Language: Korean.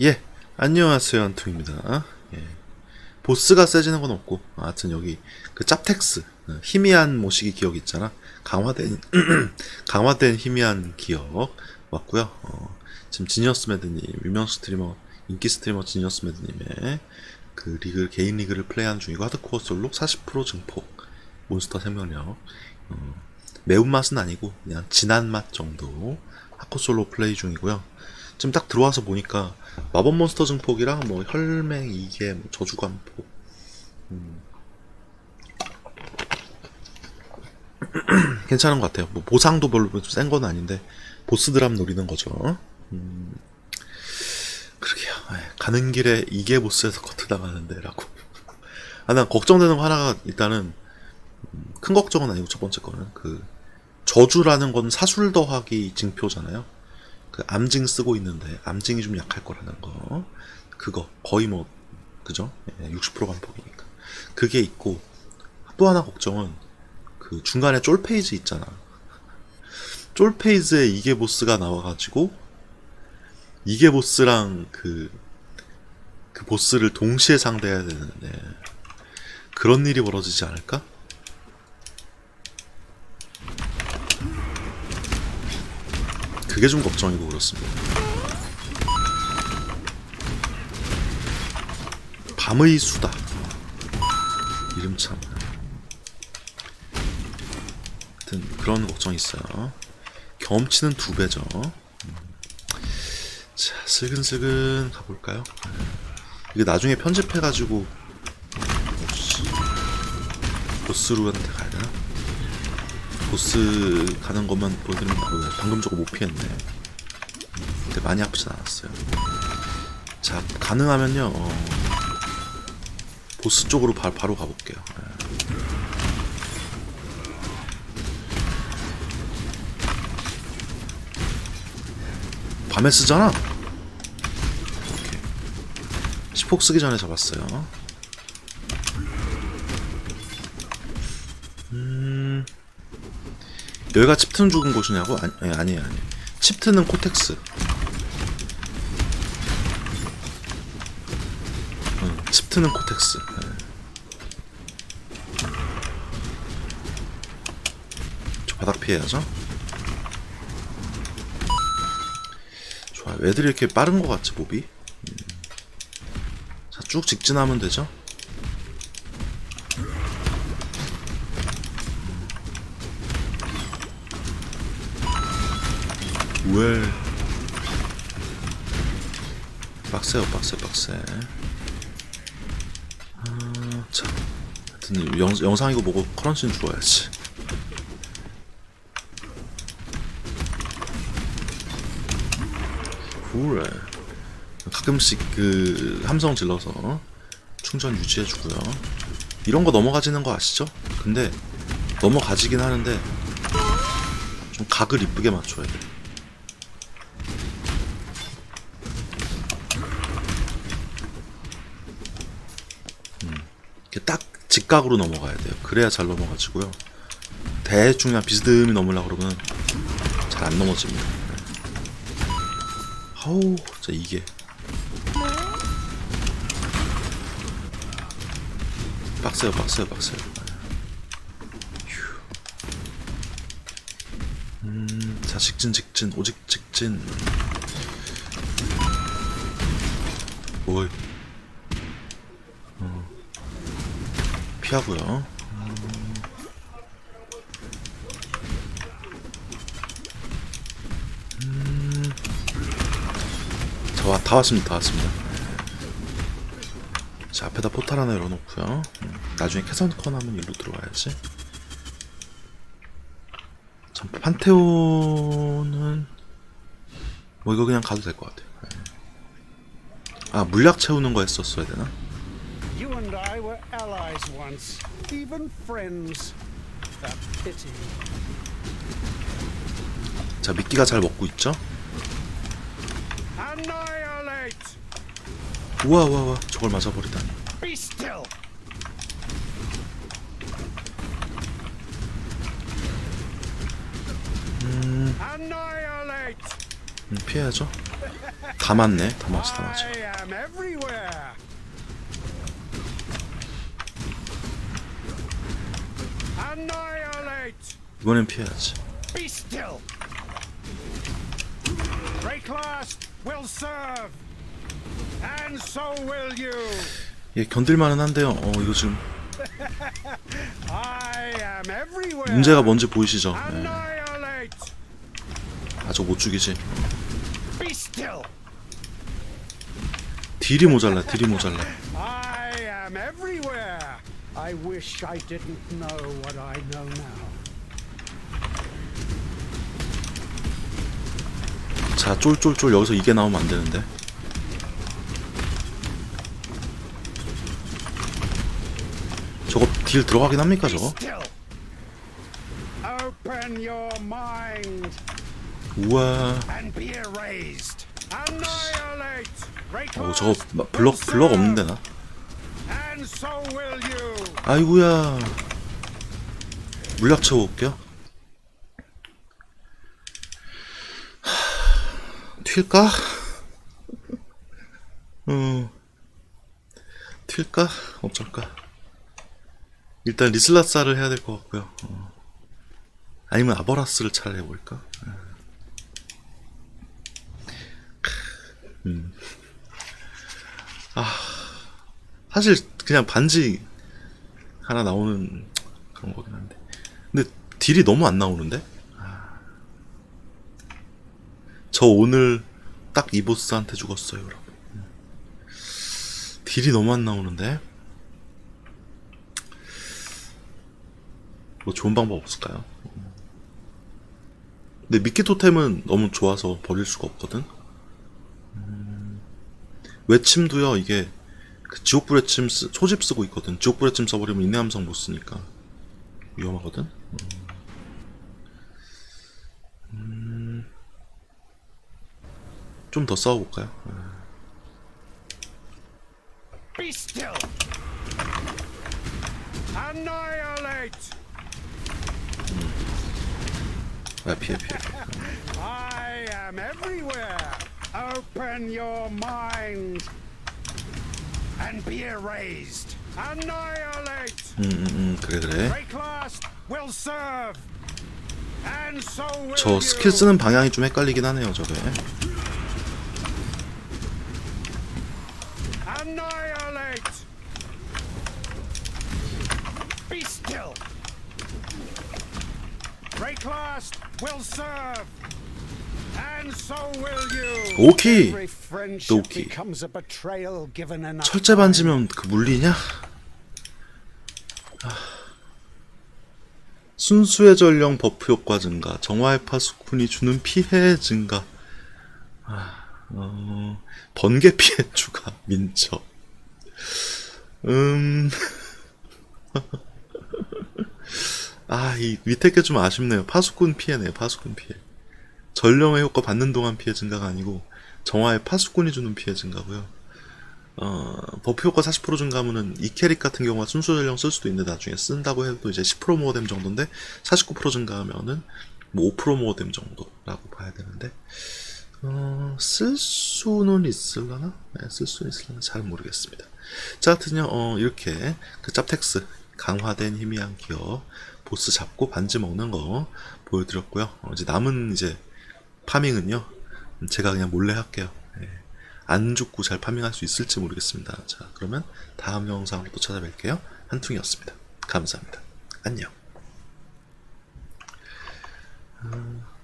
예, 안녕하세요, 안투입니다. 예. 보스가 세지는 건 없고, 하여튼 여기 그 짭텍스, 어, 희미한 모시기 기억 있잖아. 강화된, 강화된 희미한 기억 왔고요. 어, 지금 지니어스 매드님, 유명 스트리머, 인기 스트리머 지니어스 매드님의 그 리그, 개인 리그를 플레이하는 중이고, 하드코어 솔로 40% 증폭, 몬스터 생명력. 어, 매운맛은 아니고, 그냥 진한 맛 정도. 하코 솔로 플레이 중이고요. 지금 딱 들어와서 보니까 마법 몬스터 증폭이랑 뭐 혈맹 이게 뭐 저주관폭 음. 괜찮은 것 같아요. 뭐 보상도 별로 센 건 아닌데 보스 드랍 노리는 거죠. 음. 그러게요. 에, 가는 길에 이게 보스에서 커트 당하는데라고. 아, 난 걱정되는 거 하나가 일단은 음, 큰 걱정은 아니고 첫 번째 거는 그 저주라는 건 사술 더하기 징표잖아요. 그 암징 쓰고 있는데 암징이 좀 약할 거라는 거 그거 거의 뭐 그죠? 60% 반복이니까 그게 있고 또 하나 걱정은 그 중간에 쫄 페이지 있잖아 쫄 페이지에 이게 보스가 나와가지고 이게 보스랑 그, 그 보스를 동시에 상대해야 되는데 그런 일이 벌어지지 않을까? 그게 좀 걱정이고 그렇습니다. 밤의 수다. 이름 참. 하여튼 그런 걱정이 있어요. 경험치는 두 배죠. 음. 자, 슬근슬근 가볼까요? 이게 나중에 편집해가지고 보스루한테 가야 되나? 보스 가는 것만 보여드리면 어, 방금 저거 못 피했네. 근데 많이 아프진 않았어요. 자, 가능하면요. 어, 보스 쪽으로 바, 바로 가볼게요. 예. 밤에 쓰잖아. 오케이. 시폭 쓰기 전에 잡았어요. 여기가 칩트는 죽은 곳이냐고? 아니, 아니 아니에요 칩트는 코텍스. 응, 칩트는 코텍스. 네. 저 바닥 피해야죠? 좋아요. 애들이 이렇게 빠른 것 같지 몹이? 음. 자 쭉 직진하면 되죠 왜? 빡세요 빡세 빡세. 아, 자 하여튼 영, 영상 이거 보고 크런치는 죽어야지. 그래 가끔씩 그 함성 질러서 충전 유지해주고요. 이런 거 넘어가지는 거 아시죠? 근데 넘어가지긴 하는데 좀 각을 이쁘게 맞춰야 돼 이렇게 딱 직각으로 넘어가야 돼요. 그래야 잘 넘어가지고요. 대충 그냥 비스듬히 넘으려고 그러면 잘 안 넘어집니다. 네. 아우, 진짜 이게. 빡세요, 빡세요, 빡세요. 자, 직진, 직진, 오직 직진. 오이. 피하고요. 음. 자, 와, 다 왔습니다. 다 왔습니다. 자, 앞에다 포탈 하나 열어놓고요. 음, 나중에 캐선컨 하면 일로 들어와야지. 자, 판테온은 뭐 이거 그냥 가도 될 것 같아요. 네. 아, 물약 채우는 거 했었어야 되나? Were allies once, even friends. A pity. 자, 미끼가 잘 먹고 있죠? Annihilate! 우와, 우와, 우와, 저걸 맞아버리다니. Be still! Annihilate! 음, 피해야죠. 다 맞네. 다 맞아, 다 맞아. I am everywhere. 이번엔 피해야지. Be still. Rayclast will serve. And so will you. 얘 견딜만은 한데요. 어, 이거 지금 I am everywhere. 문제가 뭔지 보이시죠? 예. Annihilate. 아저 못 죽이지. Be still. 딜이 모자라, 딜이 모자라. I am everywhere. I wish I didn't know what I know now. 자, 쫄쫄쫄 여기서 이게 나오면 안 되는데. 저거 딜 들어가긴 합니까, 저거? 우와. 어, 저거 마- 블럭, 블럭 없는데, 나? And so will you. 아이고야. 물약 채워올게요. 하, 튈까? 어, 튈까? 어쩔까? 일단 리슬라사를 해야 될 것 같고요. 어. 아니면 아버라스를 차라리 해볼까? 음. 아, 사실 그냥 반지 하나 나오는 그런 거긴 한데. 근데 딜이 너무 안 나오는데? 아. 저 오늘 딱 이 보스한테 죽었어요, 여러분. 딜이 너무 안 나오는데? 뭐 좋은 방법 없을까요? 근데 미끼 토템은 너무 좋아서 버릴 수가 없거든? 음, 외침도요, 이게 그 지옥불의 침 쓰, 초집 쓰고 있거든. 지옥불의 침 써버리면 인내 함성 못 쓰니까 위험하거든. 음. 좀더 싸워볼까요? Be still. Annihilate. 아 피해 피해. I am everywhere. Open your mind and be erased. Annihilate. 음음음 음, 그래 그래. Rayclast will serve. And so will 저. 스킬 쓰는 방향이 좀 헷갈리긴 하네요 저게. Annihilate. Be still. Rayclast will serve. And so will you. Betrayal given enough 철제 반지면 그 물리냐? 아. 순수의 전령 버프 효과 증가, 정화의 파수꾼이 주는 피해 증가, 아, 어, 번개 피해 추가, 민첩. 음, 아, 이 밑에 게 좀 아쉽네요. 파수꾼 피해네요, 파수꾼 피해. 전령의 효과 받는 동안 피해 증가가 아니고, 정화의 파수꾼이 주는 피해 증가고요. 어, 버프 효과 40% 증가하면은 이 캐릭 같은 경우가 순수 전령 쓸 수도 있는데 나중에 쓴다고 해도 이제 10% 모어댐 정도인데 49% 증가하면은 뭐 5% 모어댐 정도라고 봐야 되는데 어, 쓸 수는 있을라나? 네, 쓸 수는 있을라나? 잘 모르겠습니다. 자, 하여튼요, 어, 이렇게 그 짭텍스 강화된 희미한 기어 보스 잡고 반지 먹는 거 보여드렸고요. 어, 이제 남은 이제 파밍은요 제가 그냥 몰래 할게요. 예. 안 죽고 잘 파밍할 수 있을지 모르겠습니다. 자 그러면 다음 영상으로 또 찾아뵐게요. 한퉁이었습니다. 감사합니다. 안녕. 음...